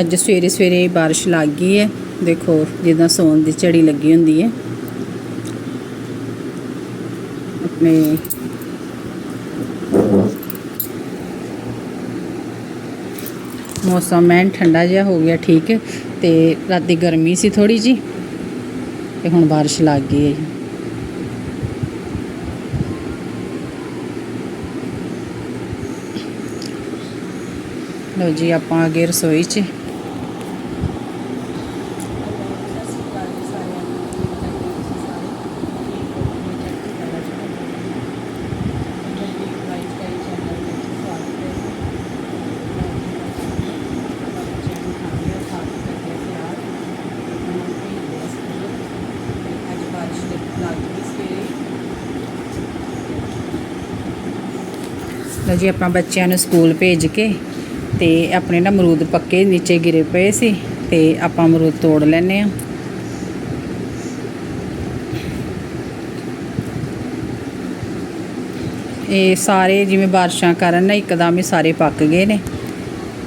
ਅੱਜ ਸਵੇਰੇ ਸਵੇਰੇ ਬਾਰਿਸ਼ ਲੱਗ ਗਈ ਹੈ। ਦੇਖੋ, ਜਿੱਦਾਂ ਸੌਣ ਦੀ ਝੜੀ ਲੱਗੀ ਹੁੰਦੀ ਹੈ। ਆਪਣੇ ਮੌਸਮ ਐਨ ਠੰਡਾ ਜਿਹਾ ਹੋ ਗਿਆ, ਠੀਕ ਹੈ। ਤੇ ਰਾਤੀ ਗਰਮੀ ਸੀ ਥੋੜੀ ਜੀ ਤੇ ਹੁਣ ਬਾਰਿਸ਼ ਲੱਗ ਗਈ ਹੈ ਜੀ। ਜੀ, ਆਪਾਂ ਆ ਗਏ ਰਸੋਈ 'ਚ ਲਓ ਜੀ ਆਪਾਂ ਬੱਚਿਆਂ ਨੂੰ ਸਕੂਲ ਭੇਜ ਕੇ ਤੇ ਆਪਣੇ ਨਾ ਅਮਰੂਦ ਪੱਕੇ ਨੀਚੇ ਗਿਰੇ ਪਏ ਸੀ ਤੇ ਆਪਾਂ ਅਮਰੂਦ ਤੋੜ ਲੈਨੇ ਆ ਇਹ ਸਾਰੇ ਜਿਵੇਂ ਬਾਰਿਸ਼ਾਂ ਕਾਰਨ ਨਾ ਇੱਕਦਮ ਹੀ ਸਾਰੇ ਪੱਕ ਗਏ ਨੇ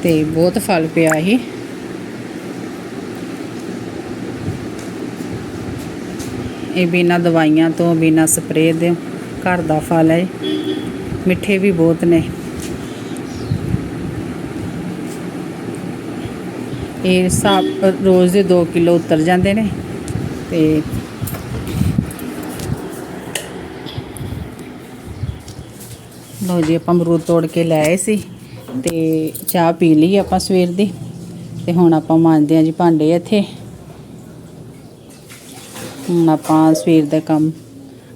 ਤੇ ਬਹੁਤ ਫਲ ਪਿਆ ਸੀ ਇਹ ਬਿਨਾਂ ਦਵਾਈਆਂ ਤੋਂ, ਬਿਨਾਂ ਸਪਰੇਅ ਦੇ ਘਰ ਦਾ ਫਲ ਹੈ। ਮਿੱਠੇ ਵੀ ਬਹੁਤ ਨੇ। ਇਹ ਸਾਬ ਰੋਜ਼ ਦੇ 2 ਕਿਲੋ ਉਤਰ ਜਾਂਦੇ ਨੇ ਤੇ ਲਓ ਜੀ, ਆਪਾਂ ਅਮਰੂਦ ਤੋੜ ਕੇ ਲੈ ਸੀ ਤੇ ਚਾਹ ਪੀ ਲਈ ਆਪਾਂ ਸਵੇਰ ਦੀ ਤੇ ਹੁਣ ਆਪਾਂ ਮਾਂਜਦੇ ਆਂ ਜੀ ਭਾਂਡੇ ਇੱਥੇ। ਹੁਣ ਆਪਾਂ ਸਵੇਰ ਦਾ ਕੰਮ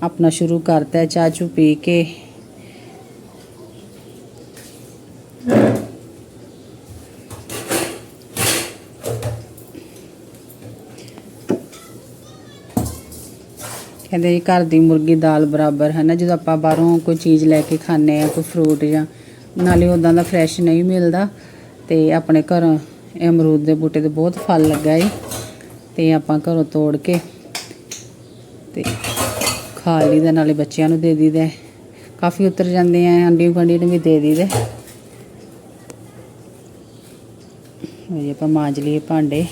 ਆਪਣਾ ਸ਼ੁਰੂ ਕਰਤਾ ਚਾਹ ਚੂ ਪੀ ਕੇ। ਕਹਿੰਦੇ ਜੀ ਘਰ ਦੀ ਮੁਰਗੀ ਦਾਲ ਬਰਾਬਰ ਹੈ ਨਾ, ਜਦੋਂ ਆਪਾਂ ਬਾਹਰੋਂ ਕੋਈ ਚੀਜ਼ ਲੈ ਕੇ ਖਾਂਦੇ ਆ ਕੋਈ ਫਰੂਟ ਜਾਂ ਨਾਲੇ ਉਦਾਂ ਦਾ ਫਰੈਸ਼ ਨਹੀਂ ਮਿਲਦਾ ਤੇ ਆਪਣੇ ਘਰੋਂ ਇਹ ਅਮਰੂਦ ਦੇ ਬੂਟੇ ਤੇ ਬਹੁਤ ਫਲ ਲੱਗਾ ਏ ਤੇ ਆਪਾਂ ਘਰੋਂ ਤੋੜ ਕੇ ਤੇ ਖਾ ਲਈਦਾ, ਨਾਲੇ ਬੱਚਿਆਂ ਨੂੰ ਦੇ ਦਈਦਾ ਕਾਫੀ ਉਤਰ ਜਾਂਦੇ ਆ ਆਂਡੀ ਗੁਆਂਢੀ ਨੂੰ ਵੀ ਦੇ ਦਈਦਾ ਇਹ ਆਪਾਂ ਮਾਂਜ ਲਈਏ ਭਾਂਡੇ।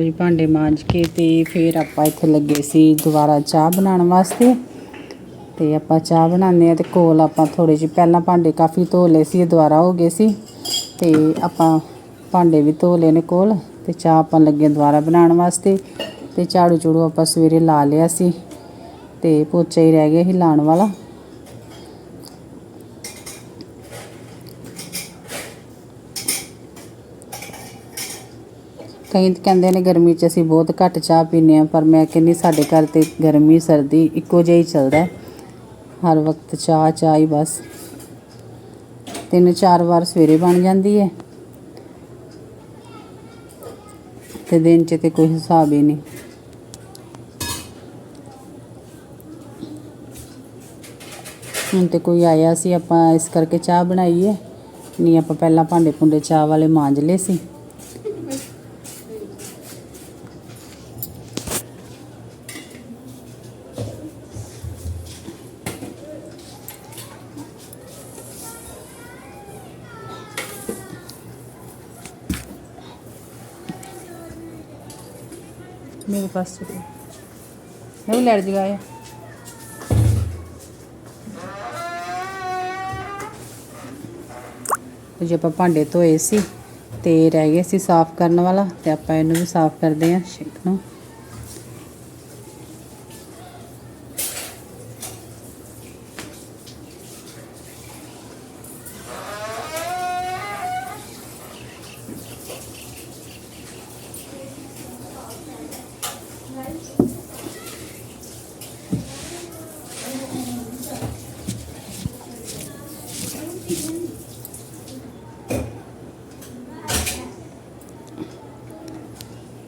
ਲਓ ਜੀ, ਭਾਂਡੇ ਮਾਂਜ ਕੇ ਤੇ ਫਿਰ ਆਪਾਂ ਇੱਥੇ ਲੱਗੇ ਸੀ ਦੁਬਾਰਾ ਚਾਹ ਬਣਾਉਣ ਵਾਸਤੇ। ਤੇ ਆਪਾਂ ਚਾਹ ਬਣਾਉਂਦੇ ਆ ਤੇ ਕੋਲ ਆਪਾਂ ਥੋੜੇ ਜਿਹੇ ਪਹਿਲਾਂ ਭਾਂਡੇ ਕਾਫੀ ਧੋ ਲਏ ਸੀ ਦੁਬਾਰਾ ਹੋ ਗਏ ਸੀ। ਤੇ ਆਪਾਂ ਭਾਂਡੇ ਵੀ ਧੋ ਲਏ ਨੇ ਕੋਲ ਤੇ ਚਾਹ ਆਪਾਂ ਲੱਗੇ ਦੁਬਾਰਾ ਬਣਾਉਣ ਵਾਸਤੇ। ਤੇ ਝਾੜੂ ਝੂੜੂ ਆਪਾਂ ਸਵੇਰੇ ਲਾ ਲਿਆ ਸੀ ਤੇ ਪੋਚਾ ਹੀ ਰਹਿ ਗਿਆ ਸੀ ਲਾਉਣ ਵਾਲਾ। ਕਈ ਤਾਂ ਕਹਿੰਦੇ ਨੇ ਗਰਮੀ 'ਚ ਅਸੀਂ ਬਹੁਤ ਘੱਟ ਚਾਹ ਪੀਂਦੇ ਹਾਂ, ਪਰ ਮੈਂ ਕਹਿੰਦੀ ਸਾਡੇ ਘਰ ਤਾਂ ਗਰਮੀ, ਸਰਦੀ ਇੱਕੋ ਜਿਹਾ ਹੀ। ਚੱਲਦਾ ਹਰ ਵਕਤ ਚਾਹ ਚਾਹ ਹੀ ਬਸ। ਤਿੰਨ, ਚਾਰ ਵਾਰ ਸਵੇਰੇ ਬਣ ਜਾਂਦੀ ਹੈ। ਤੇ ਦਿਨ 'ਚ ਤੇ ਕੋਈ ਹਿਸਾਬ ਹੀ ਨਹੀਂ। ਹੁਣ ਤੇ ਕੋਈ ਆਇਆ ਸੀ, ਆਪਾਂ ਇਸ ਕਰਕੇ ਚਾਹ ਬਣਾਈ ਹੈ। ਨਹੀਂ, ਆਪਾਂ ਪਹਿਲਾਂ ਭਾਂਡੇ ਭੁੰਡੇ ਚਾਹ ਵਾਲੇ ਮਾਂਜ ਲਏ ਸੀ। मेरे पास से मैं भी लड़ जगाया ਜੇ ਆਪਾਂ ਭਾਂਡੇ ਧੋਏ ਸੀ ਤੇ ਰਹਿ ਗਏ ਸੀ ਸਾਫ਼ ਕਰਨ ਵਾਲਾ ਤੇ ਆਪਾਂ ਇਹਨੂੰ ਵੀ ਸਾਫ਼ ਕਰਦੇ ਹਾਂ ਸ਼ਿੰਕ ਨੂੰ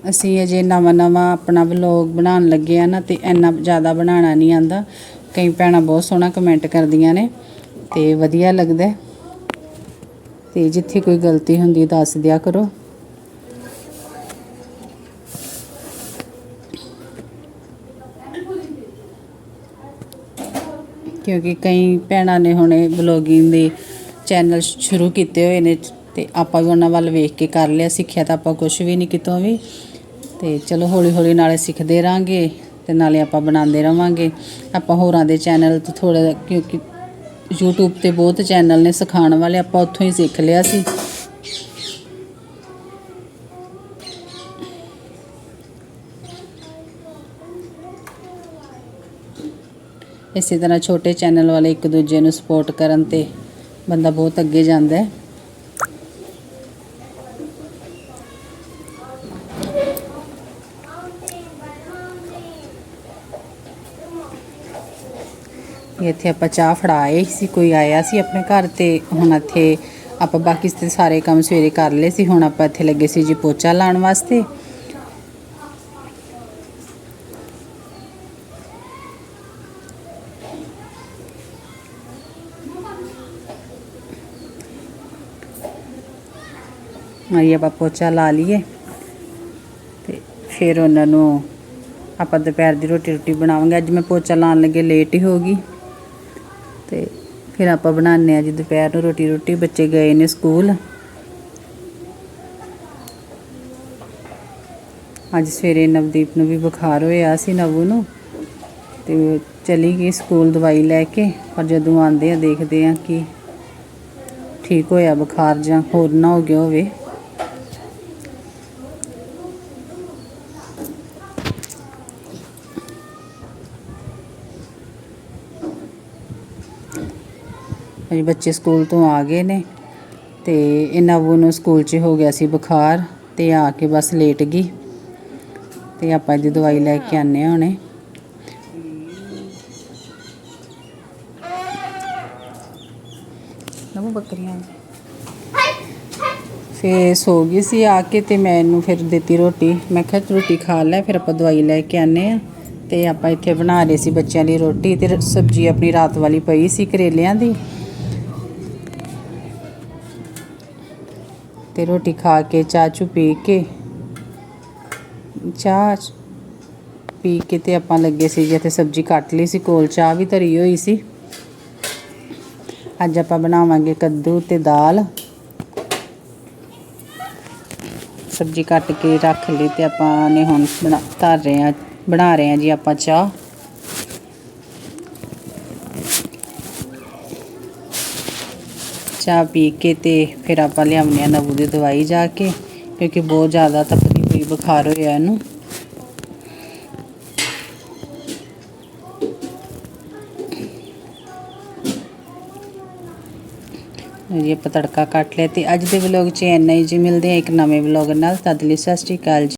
ਅਸੀਂ ਅਜੇ ਨਵਾਂ ਨਵਾਂ ਆਪਣਾ ਵਲੌਗ ਬਣਾਉਣ ਲੱਗੇ ਆ ਨਾ ਤੇ ਇੰਨਾ ਜ਼ਿਆਦਾ ਬਣਾਉਣਾ ਨਹੀਂ ਆਂਦਾ ਕਈ ਭੈਣਾਂ ਬਹੁਤ ਸੋਹਣਾ ਕਮੈਂਟ ਕਰਦੀਆਂ ਨੇ ਤੇ ਵਧੀਆ ਲੱਗਦਾ ਹੈ। ਤੇ ਜਿੱਥੇ ਕੋਈ ਗਲਤੀ ਹੁੰਦੀ ਦੱਸ ਦਿਆ ਕਰੋ। ਕਿਉਂਕਿ ਕਈ ਭੈਣਾਂ ਨੇ ਹੁਣੇ ਬਲੌਗਿੰਗ ਦੇ ਚੈਨਲ ਸ਼ੁਰੂ ਕੀਤੇ ਹੋਏ ਨੇ ਤੇ ਆਪਾਂ ਵੀ ਉਹਨਾਂ ਵੱਲ ਵੇਖ ਕੇ ਕਰ ਲਿਆ, ਸਿੱਖਿਆ ਤਾਂ ਆਪਾਂ ਕੁਝ ਵੀ ਨਹੀਂ ਕਿਤੋਂ ਵੀ। ਤੇ ਚਲੋ ਹੌਲੀ ਹੌਲੀ ਨਾਲੇ ਸਿੱਖਦੇ ਰਾਂਗੇ ਤੇ ਨਾਲੇ ਆਪਾਂ ਬਣਾਉਂਦੇ ਰਵਾਂਗੇ। ਆਪਾਂ ਹੋਰਾਂ ਦੇ ਚੈਨਲ ਤੋਂ ਥੋੜਾ ਕਿਉਂਕਿ YouTube ਤੇ ਬਹੁਤ ਚੈਨਲ ਨੇ ਸਿਖਾਉਣ ਵਾਲੇ, ਆਪਾਂ ਉੱਥੋਂ ਹੀ ਸਿੱਖ ਲਿਆ ਸੀ। ਇਸੇ ਤਰ੍ਹਾਂ ਛੋਟੇ ਚੈਨਲ ਵਾਲੇ ਇੱਕ ਦੂਜੇ ਨੂੰ ਸਪੋਰਟ ਕਰਨ ਤੇ ਬੰਦਾ ਬਹੁਤ ਅੱਗੇ ਜਾਂਦਾ ਹੈ। ਇੱਥੇ ਆਪਾਂ ਚਾਹ ਫੜਾਏ ਸੀ, ਕੋਈ ਆਇਆ ਸੀ ਆਪਣੇ ਘਰ ਤੇ, ਹੁਣ ਇੱਥੇ ਆਪਾਂ ਬਾਕੀ ਸਾਰੇ ਕੰਮ ਸਵੇਰੇ ਕਰ ਲਏ ਸੀ, ਹੁਣ ਆਪਾਂ ਇੱਥੇ ਲੱਗੇ ਸੀ ਜੀ ਪੋਚਾ ਲਾਉਣ ਵਾਸਤੇ। ਆਈ ਆਪਾਂ ਪੋਚਾ ਲਾ ਲਈਏ ਤੇ ਫਿਰ ਉਹਨਾਂ ਨੂੰ ਆਪਾਂ ਦੁਪਹਿਰ ਦੀ ਰੋਟੀ ਰੋਟੀ ਬਣਾਵਾਂਗੇ। ਅੱਜ ਮੈਂ ਪੋਚਾ ਲਾਉਣ ਲੱਗੇ ਲੇਟ ਹੀ ਹੋ ਗਈ। ਤੇ ਫਿਰ ਆਪਾਂ ਬਣਾਉਂਦੇ ਆ ਜੀ ਦੁਪਹਿਰ ਨੂੰ ਰੋਟੀ ਰੋਟੀ, ਬੱਚੇ ਗਏ ਨੇ ਸਕੂਲ। ਅੱਜ ਸਵੇਰੇ ਨਵਦੀਪ ਨੂੰ ਵੀ ਬੁਖਾਰ ਹੋਇਆ ਸੀ ਨਵੂ ਨੂੰ ਤੇ ਚਲੀ ਗਈ ਸਕੂਲ ਦਵਾਈ ਲੈ ਕੇ, ਪਰ ਜਦੋਂ ਆਉਂਦੇ ਆ ਦੇਖਦੇ ਆ ਕਿ ਠੀਕ ਹੋਇਆ ਬੁਖਾਰ ਜਾਂ ਹੋਰ ਨਾ ਹੋ ਗਿਆ ਹੋਵੇ। ਅਜੇ ਬੱਚੇ ਸਕੂਲ ਤੋਂ ਆ ਗਏ ਨੇ ਤੇ ਇਹਨਾਂ ਨੂੰ ਸਕੂਲ 'ਚ ਹੋ ਗਿਆ ਸੀ ਬੁਖਾਰ ਤੇ ਆ ਕੇ ਬਸ ਲੇਟ ਗਈ ਤੇ ਆਪਾਂ ਇਹਦੀ ਦਵਾਈ ਲੈ ਕੇ ਆਨੇ ਹੁਣੇ। ਨਵੂ ਬੱਕਰੀਆਂ ਫੇ ਸੋ ਗਈ ਸੀ ਆ ਕੇ ਤੇ ਮੈਂ ਇਹਨੂੰ ਫਿਰ ਦਿੱਤੀ ਰੋਟੀ। ਮੈਂ ਕਿਹਾ ਤੂੰ ਰੋਟੀ ਖਾ ਲੈ ਫਿਰ ਆਪਾਂ ਦਵਾਈ ਲੈ ਕੇ ਆਨੇ ਆ ਤੇ ਆਪਾਂ ਇੱਥੇ ਬਣਾ ਰਹੇ ਸੀ ਬੱਚਿਆਂ ਲਈ ਰੋਟੀ ਤੇ ਸਬਜ਼ੀ ਆਪਣੀ ਰਾਤ ਵਾਲੀ ਪਈ ਸੀ ਕਰੇਲਿਆਂ ਦੀ। ਤੇ ਰੋਟੀ ਖਾ ਕੇ, ਚਾਹ ਚੂ ਪੀ ਕੇ। ਚਾਹ ਪੀ ਕੇ ਤੇ ਆਪਾਂ ਲੱਗੇ ਸੀ ਜਿੱਥੇ ਸਬਜ਼ੀ ਕੱਟ ਲਈ ਸੀ ਕੋਲ, ਚਾਹ ਵੀ ਧਰੀ ਹੋਈ ਸੀ। ਅੱਜ ਆਪਾਂ ਬਣਾਵਾਂਗੇ ਕੱਦੂ ਤੇ ਦਾਲ। ਸਬਜ਼ੀ ਕੱਟ ਕੇ ਰੱਖ ਲਈ ਤੇ ਆਪਾਂ ਨੇ ਹੁਣ ਬਣਾ ਧਰ ਰਹੇ ਆ ਬਣਾ ਰਹੇ ਆ ਜੀ ਆਪਾਂ ਚਾਹ। ਚਾਹ ਪੀ ਕੇ ਤੇ ਫਿਰ ਆਪਾਂ ਲਿਆਉਂਦੇ ਆ ਨਵੂ ਦੀ ਦਵਾਈ ਜਾ ਕੇ, ਕਿਉਂਕਿ ਬਹੁਤ ਜ਼ਿਆਦਾ ਤਪਦੀ ਹੋਈ ਬੁਖਾਰ ਹੋਇਆ ਇਹਨੂੰ। ਜੀ ਆਪਾਂ ਤੜਕਾ ਕੱਟ ਲਿਆ ਤੇ ਅੱਜ ਦੇ ਵਲੌਗ 'ਚ ਇੰਨਾ ਹੀ ਜੀ, ਮਿਲਦੇ ਆ ਇੱਕ ਨਵੇਂ ਵਲੌਗ ਨਾਲ। ਤਦ ਲਈ ਸਤਿ ਸ਼੍ਰੀ ਅਕਾਲ ਜੀ।